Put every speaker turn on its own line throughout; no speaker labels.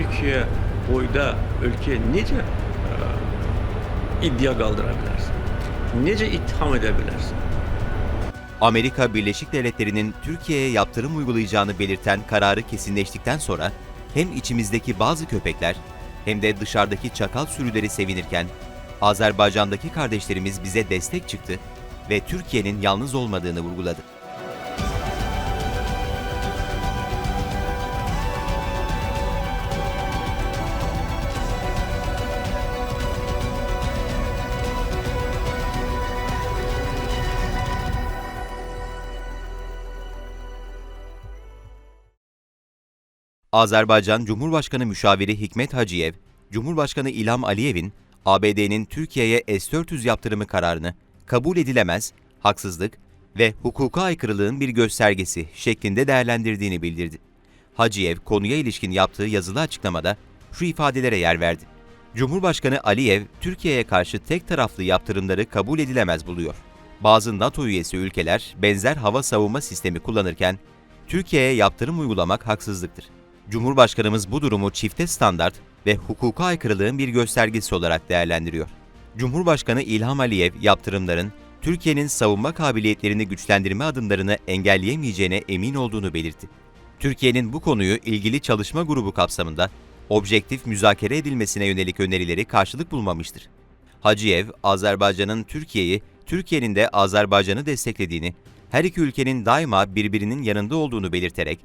Türkiye boyda ülke nece e, iddia kaldırabilirsin? Nece itham edebilirsin?
Amerika Birleşik Devletleri'nin Türkiye'ye yaptırım uygulayacağını belirten kararı kesinleştikten sonra hem içimizdeki bazı köpekler hem de dışarıdaki çakal sürüleri sevinirken Azerbaycan'daki kardeşlerimiz bize destek çıktı ve Türkiye'nin yalnız olmadığını vurguladı. Azerbaycan Cumhurbaşkanı Müşaviri Hikmet Hacıyev, Cumhurbaşkanı İlham Aliyev'in ABD'nin Türkiye'ye S-400 yaptırımı kararını kabul edilemez, haksızlık ve hukuka aykırılığın bir göstergesi şeklinde değerlendirdiğini bildirdi. Hacıyev konuya ilişkin yaptığı yazılı açıklamada şu ifadelere yer verdi. Cumhurbaşkanı Aliyev, Türkiye'ye karşı tek taraflı yaptırımları kabul edilemez buluyor. Bazı NATO üyesi ülkeler benzer hava savunma sistemi kullanırken Türkiye'ye yaptırım uygulamak haksızlıktır. Cumhurbaşkanımız bu durumu çifte standart ve hukuka aykırılığın bir göstergesi olarak değerlendiriyor. Cumhurbaşkanı İlham Aliyev yaptırımların Türkiye'nin savunma kabiliyetlerini güçlendirme adımlarını engelleyemeyeceğine emin olduğunu belirtti. Türkiye'nin bu konuyu ilgili çalışma grubu kapsamında objektif müzakere edilmesine yönelik önerileri karşılık bulmamıştır. Hacıyev, Azerbaycan'ın Türkiye'yi, Türkiye'nin de Azerbaycan'ı desteklediğini, her iki ülkenin daima birbirinin yanında olduğunu belirterek,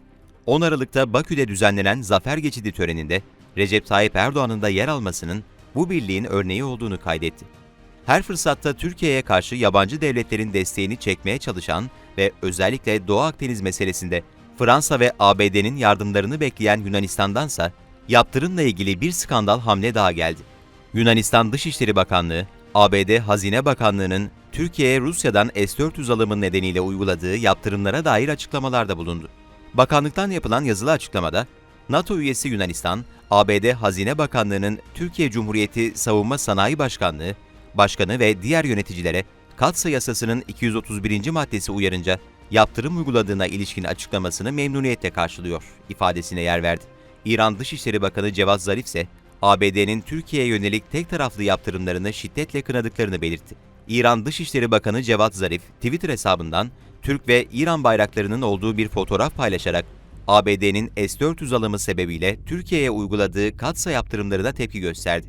10 Aralık'ta Bakü'de düzenlenen Zafer Geçidi töreninde Recep Tayyip Erdoğan'ın da yer almasının bu birliğin örneği olduğunu kaydetti. Her fırsatta Türkiye'ye karşı yabancı devletlerin desteğini çekmeye çalışan ve özellikle Doğu Akdeniz meselesinde Fransa ve ABD'nin yardımlarını bekleyen Yunanistan'dansa yaptırımla ilgili bir skandal hamle daha geldi. Yunanistan Dışişleri Bakanlığı, ABD Hazine Bakanlığı'nın Türkiye'ye Rusya'dan S-400 alımı nedeniyle uyguladığı yaptırımlara dair açıklamalarda bulundu. Bakanlıktan yapılan yazılı açıklamada, NATO üyesi Yunanistan, ABD Hazine Bakanlığı'nın Türkiye Cumhuriyeti Savunma Sanayi Başkanlığı, Başkanı ve diğer yöneticilere Katsa Yasası'nın 231. maddesi uyarınca yaptırım uyguladığına ilişkin açıklamasını memnuniyetle karşılıyor ifadesine yer verdi. İran Dışişleri Bakanı Cevat Zarif ise ABD'nin Türkiye'ye yönelik tek taraflı yaptırımlarını şiddetle kınadıklarını belirtti. İran Dışişleri Bakanı Cevat Zarif Twitter hesabından Türk ve İran bayraklarının olduğu bir fotoğraf paylaşarak ABD'nin S-400 alımı sebebiyle Türkiye'ye uyguladığı katsa yaptırımlarına tepki gösterdi.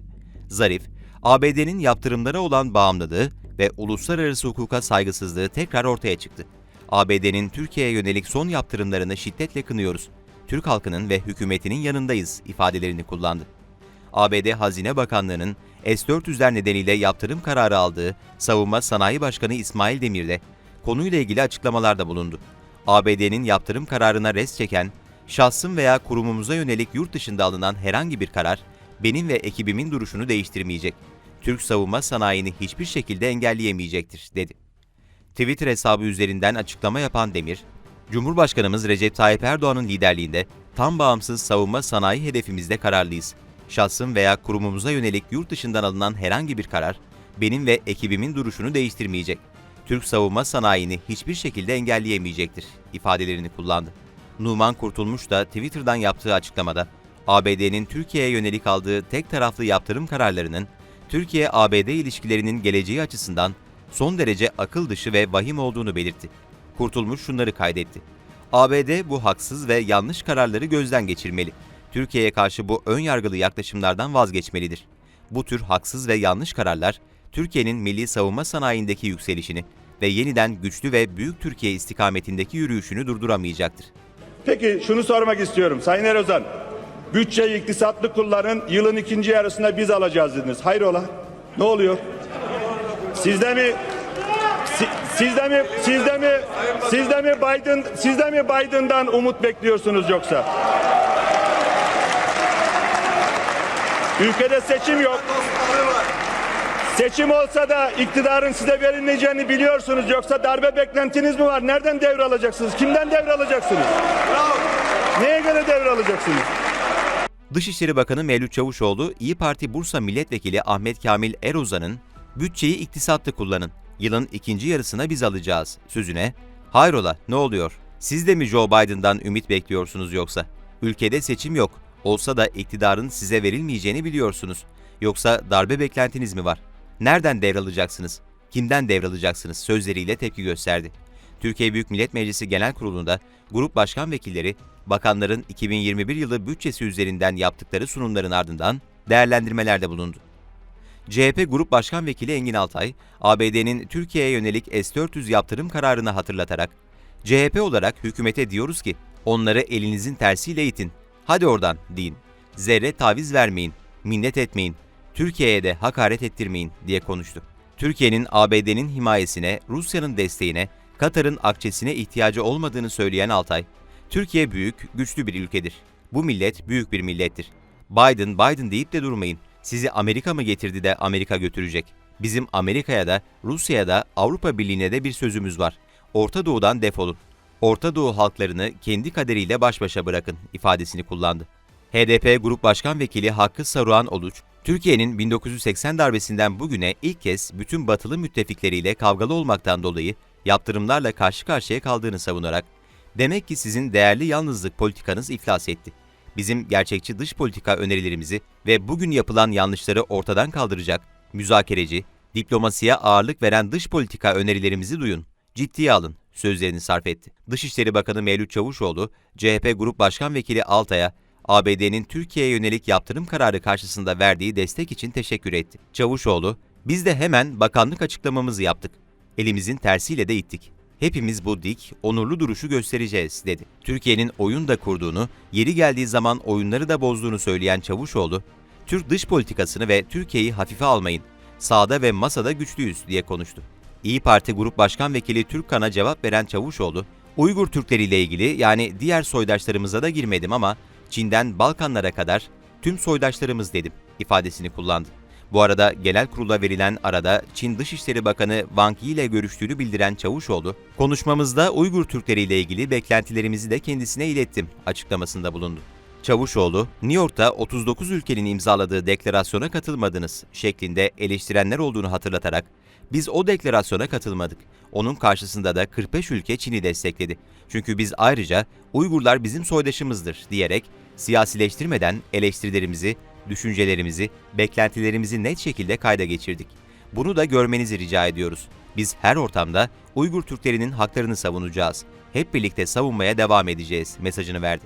Zarif, ABD'nin yaptırımlara olan bağımlılığı ve uluslararası hukuka saygısızlığı tekrar ortaya çıktı. ABD'nin Türkiye'ye yönelik son yaptırımlarını şiddetle kınıyoruz. Türk halkının ve hükümetinin yanındayız ifadelerini kullandı. ABD Hazine Bakanlığı'nın S-400'ler nedeniyle yaptırım kararı aldığı Savunma Sanayi Başkanı İsmail Demir de konuyla ilgili açıklamalarda bulundu. ABD'nin yaptırım kararına res çeken, şahsım veya kurumumuza yönelik yurt dışında alınan herhangi bir karar, benim ve ekibimin duruşunu değiştirmeyecek. Türk savunma sanayini hiçbir şekilde engelleyemeyecektir, dedi. Twitter hesabı üzerinden açıklama yapan Demir, Cumhurbaşkanımız Recep Tayyip Erdoğan'ın liderliğinde tam bağımsız savunma sanayi hedefimizde kararlıyız. Şahsım veya kurumumuza yönelik yurt dışından alınan herhangi bir karar, benim ve ekibimin duruşunu değiştirmeyecek. Türk savunma sanayini hiçbir şekilde engelleyemeyecektir ifadelerini kullandı. Numan Kurtulmuş da Twitter'dan yaptığı açıklamada ABD'nin Türkiye'ye yönelik aldığı tek taraflı yaptırım kararlarının Türkiye-ABD ilişkilerinin geleceği açısından son derece akıl dışı ve vahim olduğunu belirtti. Kurtulmuş şunları kaydetti. ABD bu haksız ve yanlış kararları gözden geçirmeli. Türkiye'ye karşı bu ön yargılı yaklaşımlardan vazgeçmelidir. Bu tür haksız ve yanlış kararlar Türkiye'nin milli savunma sanayindeki yükselişini ve yeniden güçlü ve büyük Türkiye istikametindeki yürüyüşünü durduramayacaktır.
Peki şunu sormak istiyorum Sayın Erozan. Bütçeyi iktisatlı kullanın yılın ikinci yarısında biz alacağız dediniz. Hayrola? Ne oluyor? Sizde mi si- sizde mi sizde mi sizde mi Biden sizde mi Biden'dan umut bekliyorsunuz yoksa? Ülkede seçim yok. Seçim olsa da iktidarın size verilmeyeceğini biliyorsunuz yoksa darbe beklentiniz mi var? Nereden devralacaksınız? Kimden devralacaksınız? Neye göre devralacaksınız?
Dışişleri Bakanı Mevlüt Çavuşoğlu, İyi Parti Bursa Milletvekili Ahmet Kamil Erozan'ın bütçeyi iktisatlı kullanın, yılın ikinci yarısına biz alacağız sözüne, hayrola ne oluyor, siz de mi Joe Biden'dan ümit bekliyorsunuz yoksa? Ülkede seçim yok, Olsa da iktidarın size verilmeyeceğini biliyorsunuz. Yoksa darbe beklentiniz mi var? Nereden devralacaksınız? Kimden devralacaksınız? sözleriyle tepki gösterdi. Türkiye Büyük Millet Meclisi Genel Kurulu'nda grup başkan vekilleri bakanların 2021 yılı bütçesi üzerinden yaptıkları sunumların ardından değerlendirmelerde bulundu. CHP Grup Başkan Vekili Engin Altay, ABD'nin Türkiye'ye yönelik S-400 yaptırım kararını hatırlatarak, CHP olarak hükümete diyoruz ki, onları elinizin tersiyle itin, hadi oradan deyin, zerre taviz vermeyin, minnet etmeyin, Türkiye'ye de hakaret ettirmeyin diye konuştu. Türkiye'nin ABD'nin himayesine, Rusya'nın desteğine, Katar'ın akçesine ihtiyacı olmadığını söyleyen Altay, Türkiye büyük, güçlü bir ülkedir. Bu millet büyük bir millettir. Biden, Biden deyip de durmayın. Sizi Amerika mı getirdi de Amerika götürecek? Bizim Amerika'ya da, Rusya'ya da, Avrupa Birliği'ne de bir sözümüz var. Orta Doğu'dan defolun. Orta Doğu halklarını kendi kaderiyle baş başa bırakın ifadesini kullandı. HDP Grup Başkan Vekili Hakkı Saruhan Oluç, Türkiye'nin 1980 darbesinden bugüne ilk kez bütün batılı müttefikleriyle kavgalı olmaktan dolayı yaptırımlarla karşı karşıya kaldığını savunarak, demek ki sizin değerli yalnızlık politikanız iflas etti. Bizim gerçekçi dış politika önerilerimizi ve bugün yapılan yanlışları ortadan kaldıracak, müzakereci, diplomasiye ağırlık veren dış politika önerilerimizi duyun, ciddiye alın sözlerini sarf etti. Dışişleri Bakanı Mevlüt Çavuşoğlu, CHP Grup Başkan Vekili Altay'a ABD'nin Türkiye'ye yönelik yaptırım kararı karşısında verdiği destek için teşekkür etti. Çavuşoğlu, biz de hemen bakanlık açıklamamızı yaptık. Elimizin tersiyle de ittik. Hepimiz bu dik, onurlu duruşu göstereceğiz, dedi. Türkiye'nin oyun da kurduğunu, yeri geldiği zaman oyunları da bozduğunu söyleyen Çavuşoğlu, Türk dış politikasını ve Türkiye'yi hafife almayın, sağda ve masada güçlüyüz diye konuştu. İyi Parti Grup Başkan Vekili Türkkan'a cevap veren Çavuşoğlu, Uygur Türkleriyle ilgili yani diğer soydaşlarımıza da girmedim ama Çin'den Balkanlara kadar tüm soydaşlarımız dedim ifadesini kullandı. Bu arada genel kurula verilen arada Çin Dışişleri Bakanı Wang Yi ile görüştüğünü bildiren Çavuşoğlu, konuşmamızda Uygur Türkleri ile ilgili beklentilerimizi de kendisine ilettim açıklamasında bulundu. Çavuşoğlu, New York'ta 39 ülkenin imzaladığı deklarasyona katılmadınız şeklinde eleştirenler olduğunu hatırlatarak, biz o deklarasyona katılmadık. Onun karşısında da 45 ülke Çin'i destekledi. Çünkü biz ayrıca Uygurlar bizim soydaşımızdır diyerek siyasileştirmeden eleştirilerimizi, düşüncelerimizi, beklentilerimizi net şekilde kayda geçirdik. Bunu da görmenizi rica ediyoruz. Biz her ortamda Uygur Türklerinin haklarını savunacağız. Hep birlikte savunmaya devam edeceğiz mesajını verdi.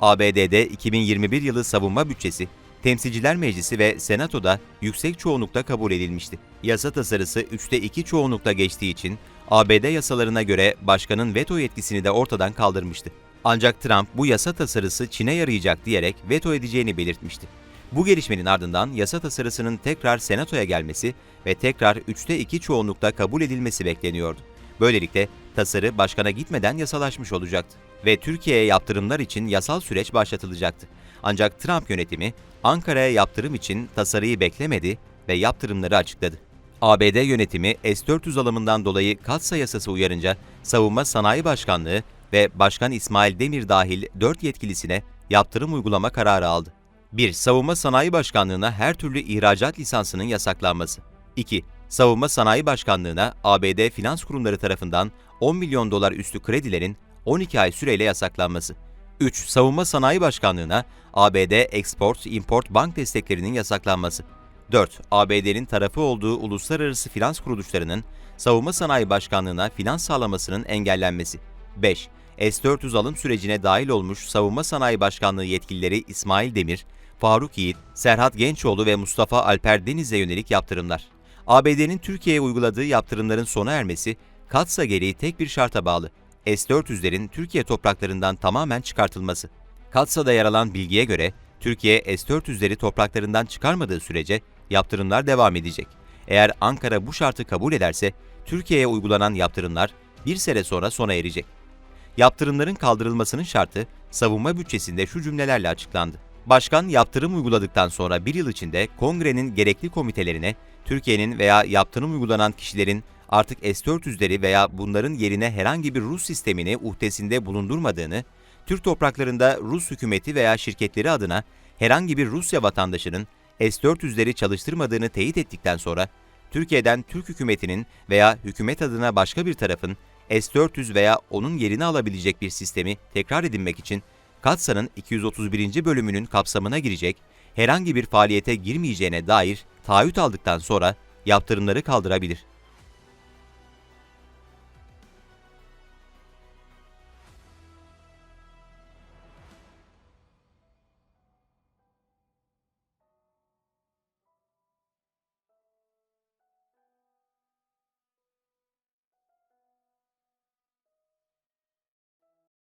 ABD'de 2021 yılı savunma bütçesi Temsilciler Meclisi ve Senato'da yüksek çoğunlukla kabul edilmişti. Yasa tasarısı 3'te 2 çoğunlukla geçtiği için ABD yasalarına göre başkanın veto yetkisini de ortadan kaldırmıştı. Ancak Trump bu yasa tasarısı Çin'e yarayacak diyerek veto edeceğini belirtmişti. Bu gelişmenin ardından yasa tasarısının tekrar Senato'ya gelmesi ve tekrar 3'te 2 çoğunlukla kabul edilmesi bekleniyordu. Böylelikle tasarı başkana gitmeden yasalaşmış olacaktı ve Türkiye'ye yaptırımlar için yasal süreç başlatılacaktı. Ancak Trump yönetimi Ankara'ya yaptırım için tasarıyı beklemedi ve yaptırımları açıkladı. ABD yönetimi S-400 alımından dolayı katsa yasası uyarınca Savunma Sanayi Başkanlığı ve Başkan İsmail Demir dahil 4 yetkilisine yaptırım uygulama kararı aldı. 1. Savunma Sanayi Başkanlığı'na her türlü ihracat lisansının yasaklanması. 2. Savunma Sanayi Başkanlığı'na ABD finans kurumları tarafından 10 milyon dolar üstü kredilerin 12 ay süreyle yasaklanması. 3. Savunma Sanayi Başkanlığı'na ABD Export-Import bank desteklerinin yasaklanması. 4. ABD'nin tarafı olduğu uluslararası finans kuruluşlarının Savunma Sanayi Başkanlığı'na finans sağlamasının engellenmesi. 5. S-400 alım sürecine dahil olmuş Savunma Sanayi Başkanlığı yetkilileri İsmail Demir, Faruk Yiğit, Serhat Gençoğlu ve Mustafa Alper Deniz'e yönelik yaptırımlar. ABD'nin Türkiye'ye uyguladığı yaptırımların sona ermesi, katsa gereği tek bir şarta bağlı. S-400'lerin Türkiye topraklarından tamamen çıkartılması. Katsa'da yer alan bilgiye göre Türkiye S-400'leri topraklarından çıkarmadığı sürece yaptırımlar devam edecek. Eğer Ankara bu şartı kabul ederse Türkiye'ye uygulanan yaptırımlar bir sene sonra sona erecek. Yaptırımların kaldırılmasının şartı savunma bütçesinde şu cümlelerle açıklandı. Başkan yaptırım uyguladıktan sonra bir yıl içinde kongrenin gerekli komitelerine Türkiye'nin veya yaptırım uygulanan kişilerin artık S-400'leri veya bunların yerine herhangi bir Rus sistemini uhdesinde bulundurmadığını, Türk topraklarında Rus hükümeti veya şirketleri adına herhangi bir Rusya vatandaşının S-400'leri çalıştırmadığını teyit ettikten sonra, Türkiye'den Türk hükümetinin veya hükümet adına başka bir tarafın S-400 veya onun yerini alabilecek bir sistemi tekrar edinmek için Katsa'nın 231. bölümünün kapsamına girecek herhangi bir faaliyete girmeyeceğine dair taahhüt aldıktan sonra yaptırımları kaldırabilir.